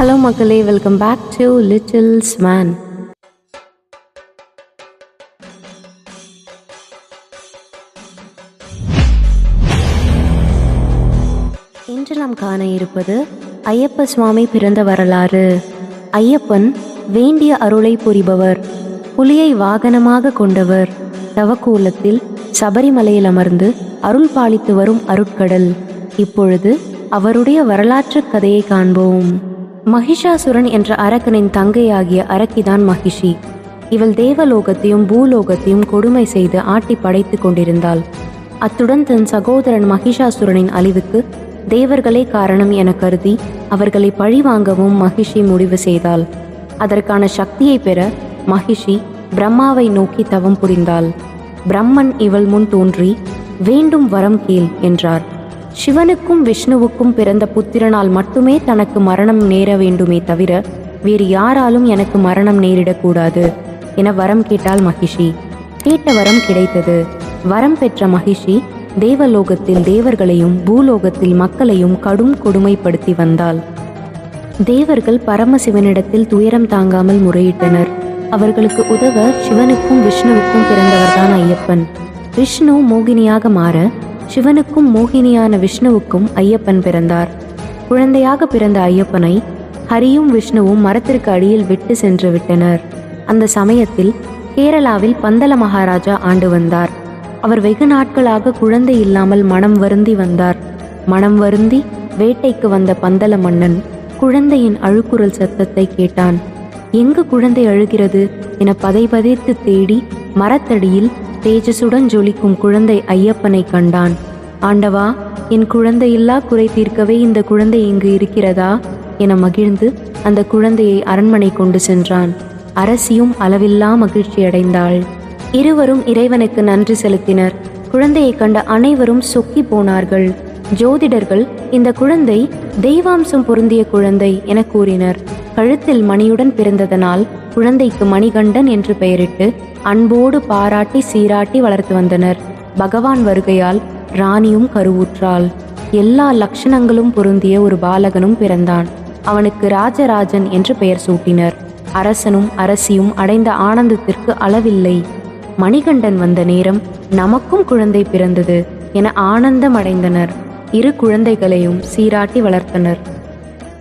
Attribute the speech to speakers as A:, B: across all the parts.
A: Hello மக்களே. Welcome back to little swan இன்று நாம் காண இருப்பது ஐயப்ப சுவாமி பிறந்த வரலாறு. ஐயப்பன் வேண்டிய அருளை புரிபவர் புலியை வாகனமாக கொண்டவர். தவக்கூலத்தில் சபரிமலையில் அமர்ந்து அருள் பாலித்து வரும் அருட்கடல். இப்பொழுது அவருடைய வரலாற்றுக் கதையை காண்போம். மகிஷாசுரன் என்ற அரக்கனின் தங்கையாகிய அரக்கிதான் மகிஷி. இவள் தேவலோகத்தையும் பூலோகத்தையும் கொடுமை செய்து ஆட்டி படைத்துக் கொண்டிருந்தாள். அத்துடன் தன் சகோதரன் மகிஷாசுரனின் அழிவுக்கு தேவர்களே காரணம் என கருதி அவர்களை பழிவாங்கவும் மகிஷி முடிவு செய்தாள். அதற்கான சக்தியை பெற மகிஷி பிரம்மாவை நோக்கி தவம் புரிந்தாள். பிரம்மன் இவள் முன் தோன்றி வேண்டும் வரம் கேள் என்றார். சிவனுக்கும் விஷ்ணுவுக்கும் பிறந்த புத்திரனால் மட்டுமே தனக்கு மரணம் நேர வேண்டுமே தவிர வேறு யாராலும் எனக்கு மரணம் நேரிடக்கூடாது என வரம் கேட்டாள் மகிஷி. கேட்ட வரம் கிடைத்தது. வரம் பெற்ற மகிஷி தேவலோகத்தில் தேவர்களையும் பூலோகத்தில் மக்களையும் கடும் கொடுமைப்படுத்தி வந்தாள். தேவர்கள் பரமசிவனிடத்தில் துயரம் தாங்காமல் முறையிட்டனர். அவர்களுக்கு உதவ சிவனுக்கும் விஷ்ணுவுக்கும் பிறந்தவர்தான் ஐயப்பன். விஷ்ணு மோகினியாக மாற சிவனுக்கும் மோகினியான விஷ்ணுவுக்கும் ஐயப்பன் பிறந்தார். குழந்தையாக பிறந்த ஐயப்பனை ஹரியும் விஷ்ணுவும் மரத்திற்கு அடியில் விட்டு சென்று விட்டனர். அந்த சமயத்தில் கேரளாவில் பந்தல மகாராஜா ஆண்டு வந்தார். அவர் வெகு நாட்களாக குழந்தை இல்லாமல் மனம் வருந்தி வந்தார். மனம் வருந்தி வேட்டைக்கு வந்த பந்தல மன்னன் குழந்தையின் அழுக்குரல் சத்தத்தை கேட்டான். எங்கு குழந்தை அழுகிறது? என பதைபதைத்து தேடி மரத்தடியில் தேஜசுடன் ஜொலிக்கும் குழந்தை ஐயப்பனை கண்டான். ஆண்டவா என் குழந்தையில்லா குறை தீர்க்கவே இந்த குழந்தை இங்கு இருக்கிறதா? என மகிழ்ந்து அந்த குழந்தையை அரண்மனை கொண்டு சென்றான். அரசியும் அளவில்லா மகிழ்ச்சி அடைந்தாள். இருவரும் இறைவனுக்கு நன்றி செலுத்தினர். குழந்தையை கண்ட அனைவரும் சொக்கி போனார்கள். ஜோதிடர்கள் இந்த குழந்தை தெய்வாம்சம் பொருந்திய குழந்தை என கூறினர். கழுத்தில் மணியுடன் பிறந்ததனால் குழந்தைக்கு மணிகண்டன் என்று பெயரிட்டு அன்போடு பாராட்டி சீராட்டி வளர்த்து வந்தனர். பகவான் வருகையால் ராணியும் கருவுற்றாள். எல்லா லட்சணங்களும் பொருந்திய ஒரு பாலகனும் பிறந்தான். அவனுக்கு ராஜராஜன் என்று பெயர் சூட்டினர். அரசனும் அரசியும் அடைந்த ஆனந்தத்திற்கு அளவில்லை. மணிகண்டன் வந்த நேரம் நமக்கும் குழந்தை பிறந்தது என ஆனந்தம் அடைந்தனர். இரு குழந்தைகளையும் சீராட்டி வளர்த்தனர்.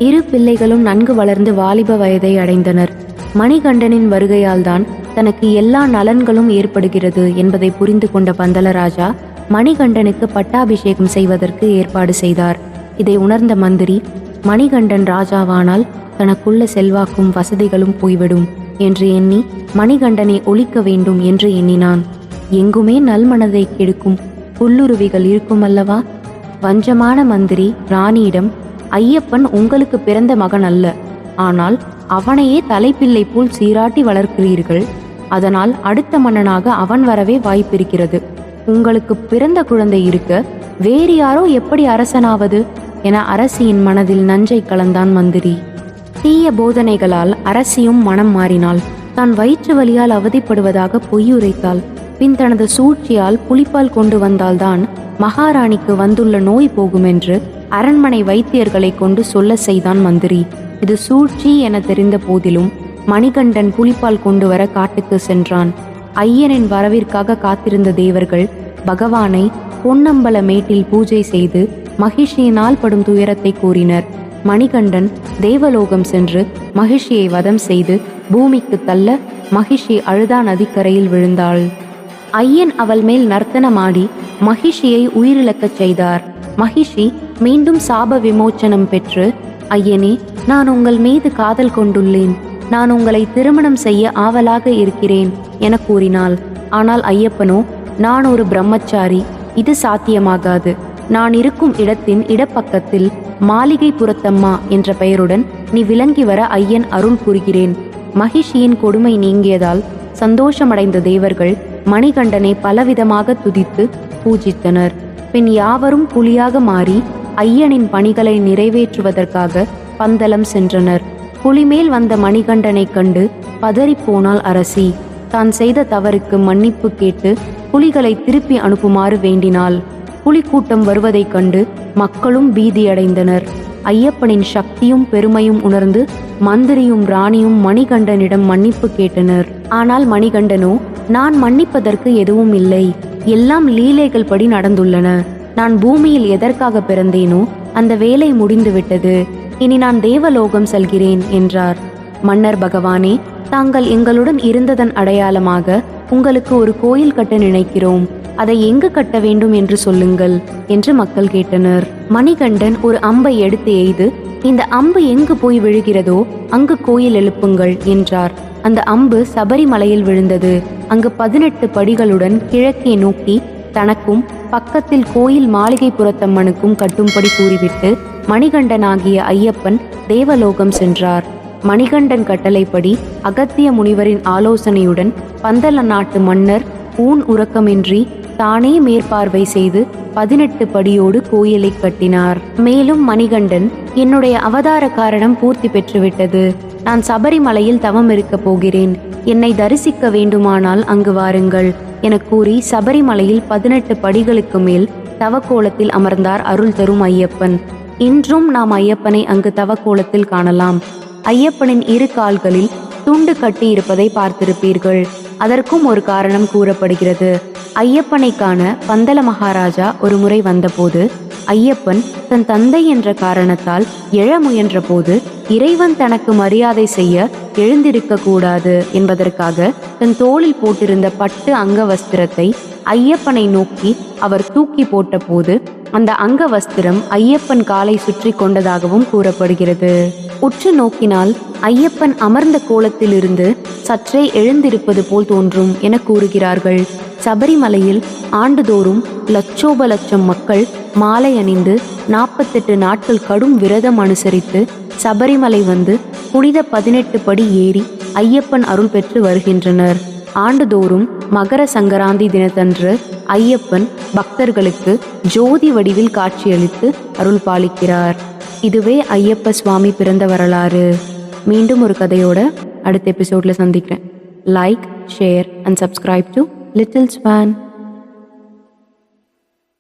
A: இரு பிள்ளைகளும் நன்கு வளர்ந்து வாலிப வயதை அடைந்தனர். மணிகண்டனின் வருகையால் தான் தனக்கு எல்லா நலன்களும் ஏற்படுகிறது என்பதை புரிந்து கொண்ட பந்தலராஜா மணிகண்டனுக்கு பட்டாபிஷேகம் செய்வதற்கு ஏற்பாடு செய்தார். இதை உணர்ந்த மந்திரி மணிகண்டன் ராஜாவானால் தனக்குள்ள செல்வாக்கும் வசதிகளும் போய்விடும் என்று எண்ணி மணிகண்டனை ஒழிக்க வேண்டும் என்று எண்ணினான். எங்குமே நல்மனதை கெடுக்கும் புல்லுருவிகள் இருக்குமல்லவா? வஞ்சமான மந்திரி ராணியிடம் ஐயப்பன் உங்களுக்கு பிறந்த மகன் அல்ல. ஆனால் அவனையே தலைப்பிள்ளை போல் சீராட்டி வளர்க்கிறீர்கள். அதனால் அடுத்த மன்னனாக அவன் வரவே வாய்ப்பிருக்கிறது. உங்களுக்கு பிறந்த குழந்தை இருக்க வேறு யாரோ எப்படி அரசனாவது? என அரசியின் மனதில் நஞ்சை கலந்தான் மந்திரி. தீய போதனைகளால் அரசியும் மனம் மாறினாள். தான் வயிற்று வலியால் அவதிப்படுவதாக பொய்யுரைத்தாள். பின் தனது சூழ்ச்சியால் புலிப்பால் கொண்டு வந்தால்தான் மகாராணிக்கு வந்துள்ள நோய் போகுமென்று அரண்மனை வைத்தியர்களை கொண்டு சொல்ல செய்தான் மந்திரி. இது சூழ்ச்சி என தெரிந்த போதிலும் மணிகண்டன் புலிப்பால் கொண்டு வர காட்டுக்கு சென்றான். ஐயனின் வரவிற்காக காத்திருந்த தேவர்கள் பகவானை பொன்னம்பல மேட்டில் பூஜை செய்து மகிழ்ச்சியினால் படும் துயரத்தை கூறினர். மணிகண்டன் தேவலோகம் சென்று மகிழ்ச்சியை வதம் செய்து பூமிக்கு தள்ள மகிஷி அழுதா நதிக்கரையில் விழுந்தாள். ஐயன் அவள் மேல் நர்த்தனமாடி மகிஷியை உயிரிழக்கச் செய்தார். மகிஷி மீண்டும் சாப விமோச்சனம் பெற்று ஐயனே நான் உங்கள் மீது காதல் கொண்டுள்ளேன். நான் உங்களை திருமணம் செய்ய ஆவலாக இருக்கிறேன் என கூறினாள். ஆனால் ஐயப்பனோ நான் ஒரு பிரம்மச்சாரி. இது சாத்தியமாகாது. நான் இருக்கும் இடத்தின் இடப்பக்கத்தில் மாளிகை புறத்தம்மா என்ற பெயருடன் நீ விளங்கி வர ஐயன் அருள் புரிகிறேன். மகிஷியின் கொடுமை நீங்கியதால் சந்தோஷமடைந்த தேவர்கள் மணிகண்டனை பலவிதமாக துதித்து பூஜித்தனர். பின் யாவரும் புலியாக மாறி ஐயனின் பணிகளை நிறைவேற்றுவதற்காக பந்தலம் சென்றனர். புலிமேல் வந்த மணிகண்டனைக் கண்டு பதறிப்போனாள் அரசி. தான் செய்த தவறுக்கு மன்னிப்பு கேட்டு புலிகளை திருப்பி அனுப்புமாறு வேண்டினாள். புலிக்கூட்டம் வருவதைக் கண்டு மக்களும் பீதியடைந்தனர். ஐயப்பனின் சக்தியும் பெருமையும் உணர்ந்து மந்திரியும் ராணியும் மணிகண்டனிடம் மன்னிப்பு கேட்டனர். ஆனால் மணிகண்டனோ நான் மன்னிப்பதற்கு எதுவும் இல்லை. எல்லாம் லீலைகள் படி நடந்துள்ளன. நான் பூமியில் எதற்காக பிறந்தேனோ அந்த வேலை முடிந்துவிட்டது இனி நான் தேவலோகம் செல்கிறேன் என்றார். மன்னர் பகவானே தாங்கள் எங்களுடன் இருந்ததன் அடையாளமாக உங்களுக்கு ஒரு கோயில் கட்ட நினைக்கிறோம். அதை எங்கு கட்ட வேண்டும் என்று சொல்லுங்கள் என்று மக்கள் கேட்டனர். மணிகண்டன் ஒரு அம்பை எடுத்து எய்து இந்த அம்பு எங்கு போய் விழுகிறதோ அங்கு கோயில் எழுப்புங்கள் என்றார். அந்த அம்பு சபரிமலையில் விழுந்தது. அங்கு பதினெட்டு படிகளுடன் கிழக்கே நோக்கி தனக்கும் பக்கத்தில் கோயில் மாளிகை புறத்தம்மனுக்கும் கட்டும்படி கூறிவிட்டு மணிகண்டனாகிய ஐயப்பன் தேவலோகம் சென்றார். மணிகண்டன் கட்டளைப்படி அகத்திய முனிவரின் ஆலோசனையுடன் பந்தல நாட்டு மன்னர் ஊன் உறக்கமின்றி தானே மேற்பார்வை செய்து பதினெட்டு படியோடு கோயிலை கட்டினார். மேலும் மணிகண்டன் என்னுடைய அவதார காரணம் பூர்த்தி பெற்றுவிட்டது. நான் சபரிமலையில் தவம் இருக்கப் போகிறேன். என்னை தரிசிக்க வேண்டுமானால் அங்கு வாருங்கள். என கூறி சபரிமலையில் பதினெட்டு படிகளுக்கு மேல் தவக்கோலத்தில் அமர்ந்தார் அருள் தரும் ஐயப்பன். இன்றும் நாம் ஐயப்பனை அங்கு தவக்கோலத்தில் காணலாம். ஐயப்பனின் இரு கால்களில் துண்டு கட்டி இருப்பதை பார்த்திருப்பீர்கள். அதற்கும் ஒரு காரணம் கூறப்படுகிறது. ஐயப்பனை காண பந்தல மகாராஜா ஒரு முறை வந்தபோது ஐயப்பன் தன் தந்தை என்ற காரணத்தால் எழ முயன்ற போது இறைவன் தனக்கு மரியாதை செய்ய எழுந்திருக்க கூடாது என்பதற்காக தன் தோளில் போட்டிருந்த பட்டு அங்க வஸ்திரத்தை ஐயப்பனை நோக்கி அவர் தூக்கி போட்டபோது அந்த அங்க வஸ்திரம் ஐயப்பன் காலை சுற்றி கொண்டதாகவும் கூறப்படுகிறது. உற்று நோக்கினால் ஐயப்பன் அமர்ந்த கோலத்திலிருந்து சற்றே எழுந்திருப்பது போல் தோன்றும் என கூறுகிறார்கள். சபரிமலையில் ஆண்டுதோறும் லட்சோப லட்சம் மக்கள் மாலை அணிந்து நாற்பத்தெட்டு நாட்கள் கடும் விரதம் அனுசரித்து சபரிமலை வந்து புனித பதினெட்டு படி ஏறி ஐயப்பன் அருள் பெற்று வருகின்றனர். ஆண்டுதோறும் மகர சங்கராந்தி தினத்தன்று ஐயப்பன் பக்தர்களுக்கு ஜோதி வடிவில் காட்சியளித்து அருள் பாலிக்கிறார். இதுவே ஐயப்ப சுவாமி பிறந்த வரலாறு. மீண்டும் ஒரு கதையோட அடுத்த எபிசோட்ல சந்திக்கிறேன். Like share and subscribe to little swan